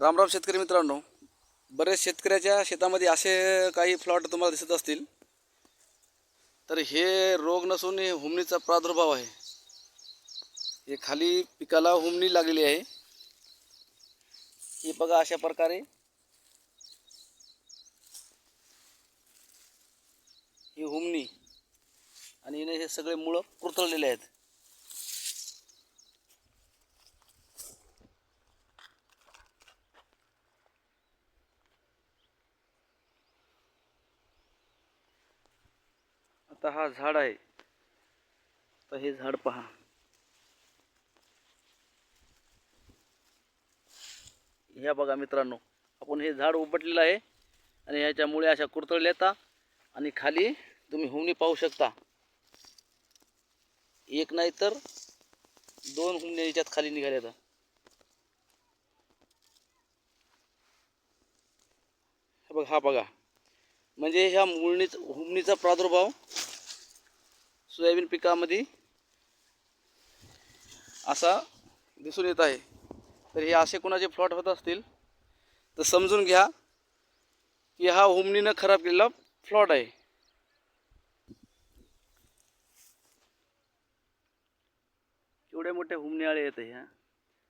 रामराम शेतकरी मित्रांनो. बरेच शेतकऱ्याच्या शेतामध्ये असे काही प्लॉट तुम्हाला दिसत असतील. तर हे रोग नसून हे हुमणीचा प्रादुर्भाव आहे. हे खाली पिकाला हुमणी लागलेली आहे. ही बघा अशा प्रकारे. ही हुमणी आणि हिने हे सगळे मुळं कुरतळलेले आहेत. आता हा झाड आहे. तर हे झाड पहा. ह्या बघा मित्रांनो आपण हे झाड उपटलेलं आहे आणि ह्याच्यामुळे अशा कुरतळल्या येतात आणि खाली तुम्ही हुमणी पाहू शकता. एक नाही तर दोन हुमण्या याच्यात खाली निघाल्या बघा हा बघा. म्हणजे ह्या मुळणीचा हुमणीचा प्रादुर्भाव सोयाबीन पिकामध्ये असा दिसून येत आहे. तर हे असे कोणाचे फ्लॉट होत असतील, तर समजून घ्या की हा हुमणीनं खराब के फ्लॉट है एवडे मोटे हुमणी आते हैं.